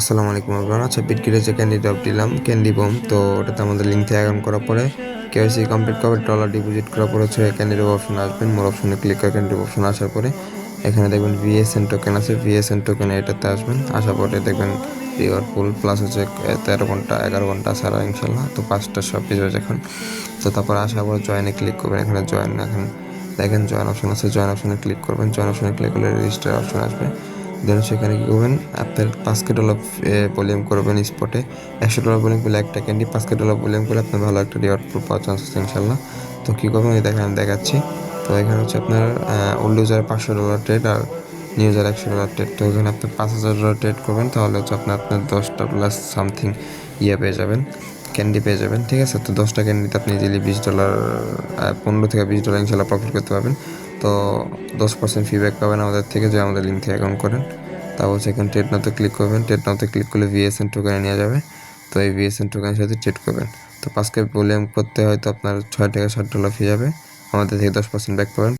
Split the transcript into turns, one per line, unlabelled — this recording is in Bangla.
আসসালামু আলাইকুম আপনারা আচ্ছা বিটকিটে যে ক্যান্ডি ড্রপ দিলাম ক্যান্ডি বম তো ওটাতে আমাদের লিঙ্ক থেকে অ্যাকাউন্ট করার পরে কেওয়াইসি কমপ্লিট করবে ডলার ডিপোজিট করার পরে হচ্ছে ক্যান্ডি অপশন আসবেন মোর অপশনে ক্লিক করে ক্যান্ডি অপশন আসার পরে এখানে দেখবেন ভিএসএন টোকেন আছে ভিএসএন টোকেন এটাতে আসবেন, আসার পরে দেখবেন রিওয়ার্ড পুল প্লাস হচ্ছে তেরো ঘণ্টা, এগারো ঘণ্টা ছাড়া ইনশাল্লাহ, তো পাঁচটা সব কিছু এখন। তো তারপর আসার পরে জয়েনে ক্লিক করবেন, এখানে জয়েন এখন দেখেন জয়েন অপশন আছে জয়েন অপশনে ক্লিক করবেন জয়েন অপশনে ক্লিক করলে রেজিস্টার অপশন আসবে। দেন সেখানে কী করবেন? আপনার পাঁচকে ডলার ভলিউম করবেন স্পটে একশো ডলার ভলিউম করলে একটা ক্যান্ডি পাঁচকে ডলার ভলিউম করলে আপনার ভালো একটা রিওয়ার্ড পাওয়ার চান্স আছে ইনশাল্লাহ। তো কী করবেন? এই দেখেন, দেখাচ্ছি। তো এখানে হচ্ছে আপনার ওল্ড ইউজার পাঁচশো ডলার ট্রেড আর নিউ ইউজার একশো ডলার ট্রেড তো এখানে আপনি পাঁচ হাজার ডলার ট্রেড করবেন, তাহলে হচ্ছে আপনার আপনার দশটা প্লাস সামথিং ইয়ে পেয়ে যাবেন ক্যান্ডি পেয়ে যাবেন, ঠিক আছে? তো দশটা ক্যান্ডিতে আপনি ইজিলি বিশ ডলার পনেরো থেকে বিশ ডলার ইনশাল্লাহ প্রফিট করতে পারবেন। তো দশ পার্সেন্ট ফিডব্যাক পাবেন আমাদের থেকে যে আমাদের লিঙ্ক থেকে অ্যাকাউন্ট করেন। তারপর সেখানে ট্রেড নাওতে ক্লিক করবেন। ট্রেড নাওতে ক্লিক করলে ভিএসএন টোকেনে নিয়ে যাবে। তো এই ভিএসএন টোকেনের সাথে ট্রেড করবেন। তো পাঁচকে ভলিউম করতে হয়তো আপনার ছয় টাকা ষাট ডলার ফি যাবে। আমাদের থেকে দশ পার্সেন্ট ব্যাক পাবেন।